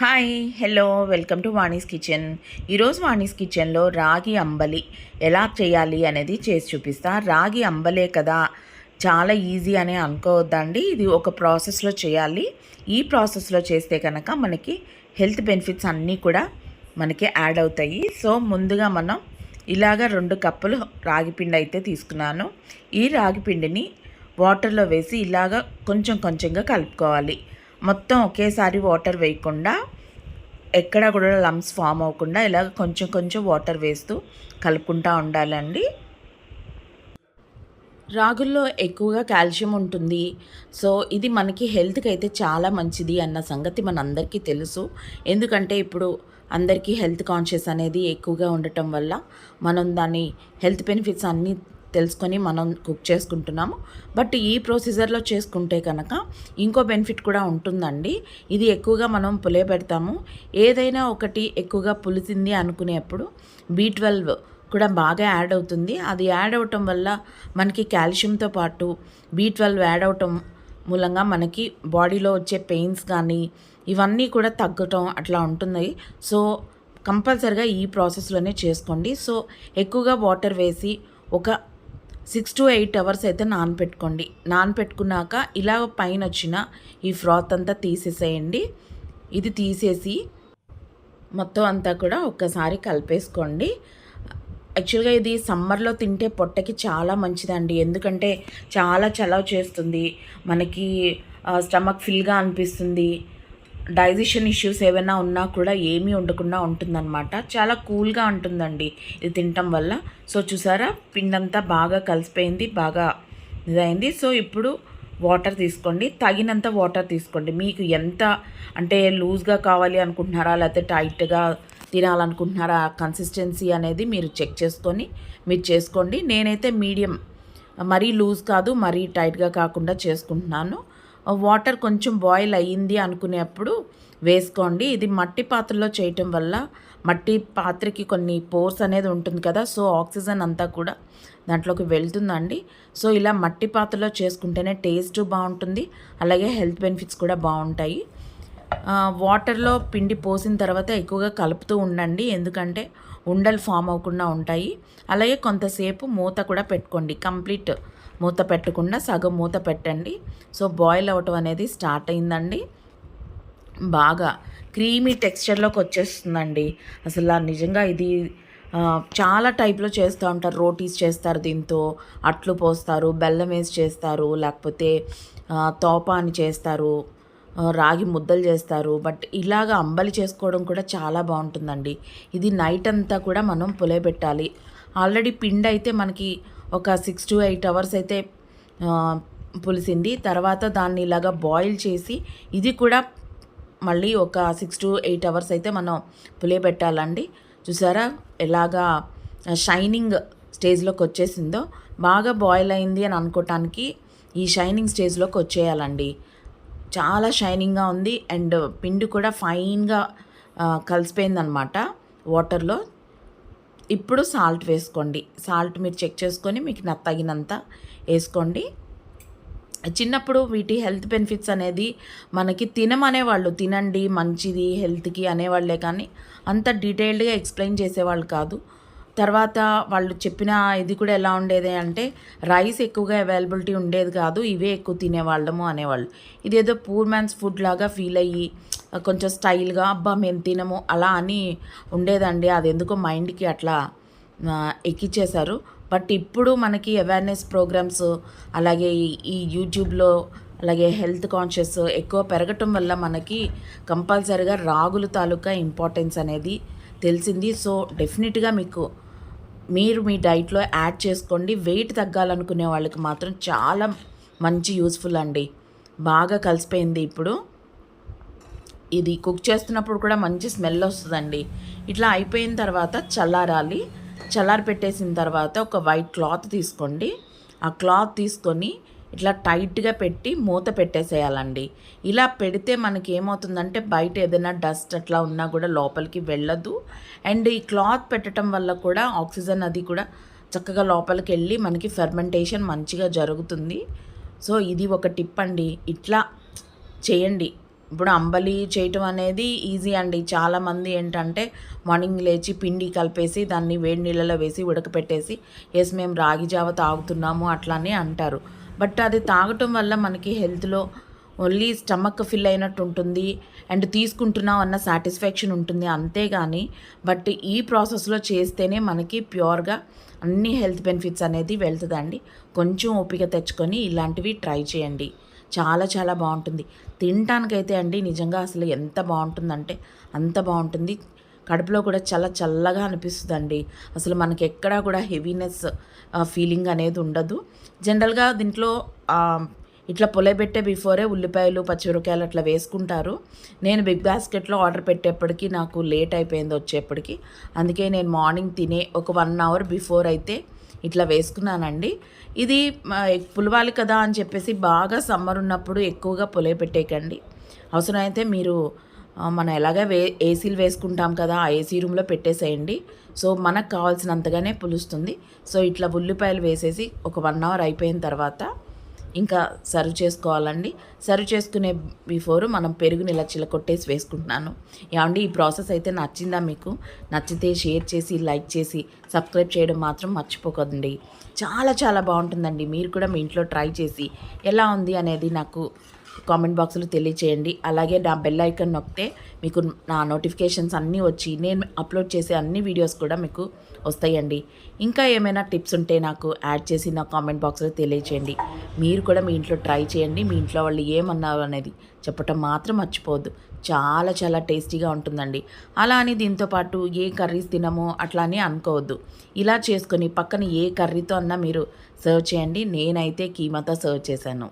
Hi hello welcome to Vani's kitchen ఈరోజు వాణీస్ కిచెన్లో రాగి అంబలి ఎలా చేయాలి అనేది చేసి చూపిస్తా. రాగి అంబలే కదా చాలా ఈజీ అని అనుకోవద్దండి. ఇది ఒక ప్రాసెస్లో చేయాలి. ఈ ప్రాసెస్లో చేస్తే కనుక మనకి హెల్త్ బెనిఫిట్స్ అన్నీ కూడా మనకి యాడ్ అవుతాయి. సో ముందుగా మనం ఇలాగ రెండు కప్పులు రాగి పిండి అయితే తీసుకున్నాను. ఈ రాగి పిండిని వాటర్లో వేసి ఇలాగ కొంచెం కొంచెంగా కలుపుకోవాలి. మొత్తం ఒకేసారి వాటర్ వేయకుండా ఎక్కడ కూడా లమ్స్ ఫామ్ అవ్వకుండా ఇలాగ కొంచెం కొంచెం వాటర్ వేస్తూ కలుపుకుంటూ ఉండాలండి. రాగుల్లో ఎక్కువగా కాల్షియం ఉంటుంది. సో ఇది మనకి హెల్త్కి అయితే చాలా మంచిది అన్న సంగతి మనందరికీ తెలుసు. ఎందుకంటే ఇప్పుడు అందరికీ హెల్త్ కాన్షియస్ అనేది ఎక్కువగా ఉండటం వల్ల మనం దాని హెల్త్ బెనిఫిట్స్ అన్నీ తెలుసుకొని మనం కుక్ చేసుకుంటున్నాము. బట్ ఈ ప్రొసీజర్లో చేసుకుంటే కనుక ఇంకో బెనిఫిట్ కూడా ఉంటుందండి. ఇది ఎక్కువగా మనం పులే పెడతాము. ఏదైనా ఒకటి ఎక్కువగా పులిసింది అనుకునేప్పుడు బీ ట్వెల్వ్ కూడా బాగా యాడ్ అవుతుంది. అది యాడ్ అవటం వల్ల మనకి కాల్షియంతో పాటు బీ ట్వెల్వ్ యాడ్ అవటం మూలంగా మనకి బాడీలో వచ్చే పెయిన్స్ కానీ ఇవన్నీ కూడా తగ్గటం అట్లా ఉంటుంది. సో కంపల్సరిగా ఈ ప్రాసెస్లోనే చేసుకోండి. సో ఎక్కువగా వాటర్ వేసి ఒక సిక్స్ టు ఎయిట్ అవర్స్ అయితే నానపెట్టుకోండి. నానపెట్టుకున్నాక ఇలా పైన వచ్చిన ఈ ఫ్రాత్ అంతా తీసేసేయండి. ఇది తీసేసి మొత్తం అంతా కూడా ఒక్కసారి కలిపేసుకోండి. యాక్చువల్గా ఇది సమ్మర్లో తింటే పొట్టకి చాలా మంచిదండి. ఎందుకంటే చాలా చలవ చేస్తుంది. మనకి స్టమక్ ఫిల్గా అనిపిస్తుంది. డైజెషన్ ఇష్యూస్ ఏమైనా ఉన్నా కూడా ఏమీ ఉండకుండా ఉంటుందన్నమాట. చాలా కూల్గా ఉంటుందండి ఇది తినటం వల్ల. సో చూసారా? పిండంతా బాగా కలిసిపోయింది బాగా ఇదైంది. సో ఇప్పుడు వాటర్ తీసుకోండి. తగినంత వాటర్ తీసుకోండి. మీకు ఎంత అంటే లూజ్గా కావాలి అనుకుంటున్నారా? లేకపోతే టైట్గా తినాలనుకుంటున్నారా? కన్సిస్టెన్సీ అనేది మీరు చెక్ చేసుకొని మీరు చేసుకోండి. నేనైతే మీడియం మరీ లూజ్ కాదు మరీ టైట్గా కాకుండా చేసుకుంటున్నాను. వాటర్ కొంచెం బాయిల్ అయ్యింది అనుకునేప్పుడు వేసుకోండి. ఇది మట్టి పాత్రలో చేయటం వల్ల మట్టి పాత్రకి కొన్ని పోర్స్ అనేది ఉంటుంది కదా సో ఆక్సిజన్ అంతా కూడా దాంట్లోకి వెళ్తుందండి. సో ఇలా మట్టి పాత్రలో చేసుకుంటేనే టేస్ట్ బాగుంటుంది అలాగే హెల్త్ బెనిఫిట్స్ కూడా బాగుంటాయి. వాటర్లో పిండి పోసిన తర్వాత ఎక్కువగా కలుపుతూ ఉండండి ఎందుకంటే ఉండలు ఫామ్ అవ్వకుండా ఉంటాయి. అలాగే కొంతసేపు మూత కూడా పెట్టుకోండి కంప్లీట్ మూత పెట్టకుండా సగం మూత పెట్టండి. సో బాయిల్ అవటం అనేది స్టార్ట్ అయిందండి. బాగా క్రీమీ టెక్స్చర్లోకి వచ్చేస్తుందండి. అసలు నిజంగా ఇది చాలా టైప్లో చేస్తూ ఉంటారు. రోటీస్ చేస్తారు దీంతో. అట్లు పోస్తారు బెల్లం వేసి చేస్తారు లేకపోతే తోపా అని చేస్తారు రాగి ముద్దలు చేస్తారు. బట్ ఇలాగ అంబలి చేసుకోవడం కూడా చాలా బాగుంటుందండి. ఇది నైట్ అంతా కూడా మనం పులయబెట్టాలి ఆల్రెడీ పిండి అయితే మనకి ఒక సిక్స్ టు ఎయిట్ అవర్స్ అయితే పులిసింది. తర్వాత దాన్ని ఇలాగా బాయిల్ చేసి ఇది కూడా మళ్ళీ ఒక సిక్స్ టు ఎయిట్ అవర్స్ అయితే మనం పులియబెట్టాలండి చూసారా? ఎలాగా షైనింగ్ స్టేజ్లోకి వచ్చేసిందో. బాగా బాయిల్ అయింది అని అనుకోవటానికి ఈ షైనింగ్ స్టేజ్లోకి వచ్చేయాలండి. చాలా షైనింగ్గా ఉంది. అండ్ పిండి కూడా ఫైన్గా కలిసిపోయిందనమాట వాటర్లో. ఇప్పుడు సాల్ట్ వేసుకోండి. సాల్ట్ మీరు చెక్ చేసుకొని మీకు తగినంత వేసుకోండి. చిన్నప్పుడు వీటి హెల్త్ బెనిఫిట్స్ అనేది మనకి తినమనే వాళ్ళు తినండి మంచిది హెల్త్కి అనేవాళ్ళే కానీ అంత డీటెయిల్డ్గా ఎక్స్ప్లెయిన్ చేసేవాళ్ళు కాదు. తర్వాత వాళ్ళు చెప్పిన ఇది కూడా ఎలా ఉండేది అంటే రైస్ ఎక్కువగా అవైలబిలిటీ ఉండేది కాదు ఇవే ఎక్కువ తినేవాళ్ళము అనేవాళ్ళు. ఇదేదో పూర్ మ్యాన్స్ ఫుడ్ లాగా ఫీల్ అయ్యి కొంచెం స్టైల్గా అబ్బా మేము తినము అలా అని ఉండేదండి. అది ఎందుకో మైండ్కి అట్లా ఎక్కిచ్చేశారు. బట్ ఇప్పుడు మనకి అవేర్నెస్ ప్రోగ్రామ్స్ అలాగే ఈ యూట్యూబ్లో అలాగే హెల్త్ కాన్షియస్ ఎక్కువ పెరగటం వల్ల మనకి కంపల్సరిగా రాగుల తాలూకా ఇంపార్టెన్స్ అనేది తెలిసింది. సో డెఫినెట్గా మీకు మీరు మీ డైట్లో యాడ్ చేసుకోండి. వెయిట్ తగ్గాలనుకునే వాళ్ళకి మాత్రం చాలా మంచి యూస్ఫుల్ అండి. బాగా కలిసిపోయింది ఇప్పుడు. ఇది కుక్ చేస్తున్నప్పుడు కూడా మంచి స్మెల్ వస్తుందండి. ఇట్లా అయిపోయిన తర్వాత చల్లారాలి. చల్లారి పెట్టేసిన తర్వాత ఒక వైట్ క్లాత్ తీసుకోండి. ఆ క్లాత్ తీసుకొని ఇట్లా టైట్గా పెట్టి మూత పెట్టేసేయాలండి. ఇలా పెడితే మనకి ఏమవుతుందంటే బయట ఏదైనా డస్ట్ అట్లా ఉన్నా కూడా లోపలికి వెళ్ళదు. అండ్ ఈ క్లాత్ పెట్టడం వల్ల కూడా ఆక్సిజన్ అది కూడా చక్కగా లోపలికి వెళ్ళి మనకి ఫెర్మెంటేషన్ మంచిగా జరుగుతుంది. సో ఇది ఒక టిప్ అండి. ఇట్లా చేయండి. ఇప్పుడు అంబలి చేయటం అనేది ఈజీ అండి. చాలామంది ఏంటంటే మార్నింగ్ లేచి పిండి కలిపేసి దాన్ని వేడి నీళ్ళలో వేసి ఉడకపెట్టేసి ఎస్ మేము రాగి జావ తాగుతున్నాము అట్లానే అంటారు. బట్ అది తాగటం వల్ల మనకి హెల్త్లో ఓన్లీ స్టమక్ ఫిల్ అయినట్టు ఉంటుంది. అండ్ తీసుకుంటున్నాం అన్న సాటిస్ఫాక్షన్ ఉంటుంది అంతేగాని బట్ ఈ ప్రాసెస్లో చేస్తేనే మనకి ప్యూర్గా అన్ని హెల్త్ బెనిఫిట్స్ అనేది వెళ్తుందండి. కొంచెం ఓపిక తెచ్చుకొని ఇలాంటివి ట్రై చేయండి. చాలా చాలా బాగుంటుంది. తినటానికైతే అండి నిజంగా అసలు ఎంత బాగుంటుందంటే అంత బాగుంటుంది. కడుపులో కూడా చాలా చల్లగా అనిపిస్తుందండి. అసలు మనకి ఎక్కడా కూడా హెవీనెస్ ఫీలింగ్ అనేది ఉండదు. జనరల్గా దీంట్లో ఇట్లా పొలబెట్టే బిఫోరే ఉల్లిపాయలు పచ్చిమిరపకాయలు అట్లా వేసుకుంటారు. నేను బిగ్ బాస్కెట్లో ఆర్డర్ పెట్టేప్పటికి నాకు లేట్ అయిపోయింది వచ్చేప్పటికి. అందుకే నేను మార్నింగ్ తినే ఒక వన్ అవర్ బిఫోర్ అయితే ఇట్లా వేసుకున్నానండి. ఇది పులివాలి పులవాలి కదా అని చెప్పేసి బాగా సమ్మర్ ఉన్నప్పుడు ఎక్కువగా పొలే పెట్టేయకండి. అవసరమైతే మీరు మనం ఎలాగ వే ఏసీలు వేసుకుంటాం కదా ఆ ఏసీ రూమ్లో పెట్టేసేయండి. సో మనకు కావాల్సినంతగానే పులుస్తుంది. సో ఇట్లా ఉల్లిపాయలు వేసేసి ఒక వన్ అవర్ అయిపోయిన తర్వాత ఇంకా సర్వ్ చేసుకోవాలండి. సర్వ్ చేసుకునే బిఫోర్ మనం పెరుగుని ఇలా చిలకొట్టేసి వేసుకుంటున్నాను. ఏమండి ఈ ప్రాసెస్ అయితే నచ్చిందా మీకు? నచ్చితే షేర్ చేసి లైక్ చేసి సబ్స్క్రైబ్ చేయడం మాత్రం మర్చిపోకండి. చాలా చాలా బాగుంటుందండి. మీరు కూడా మీ ఇంట్లో ట్రై చేసి ఎలా ఉంది అనేది నాకు కామెంట్ బాక్స్లో తెలియచేయండి. అలాగే నా బెల్ ఐకన్ నొక్కితే మీకు నా నోటిఫికేషన్స్ అన్నీ వచ్చి నేను అప్లోడ్ చేసే అన్ని వీడియోస్ కూడా మీకు వస్తాయండి. ఇంకా ఏమైనా టిప్స్ ఉంటే నాకు యాడ్ చేసి నా కామెంట్ బాక్స్లో తెలియచేయండి. మీరు కూడా మీ ఇంట్లో ట్రై చేయండి. మీ ఇంట్లో వాళ్ళు ఏమన్నారు అనేది చెప్పటం మాత్రం మర్చిపోవద్దు. చాలా చాలా టేస్టీగా ఉంటుందండి. అలా అని దీంతో పాటు ఏ కర్రీస్ తినమో అట్లా అని అనుకోవద్దు. ఇలా చేసుకొని పక్కన ఏ కర్రీతో అన్నా మీరు సర్వ్ చేయండి. నేనైతే కీమాతో సర్వ్ చేశాను.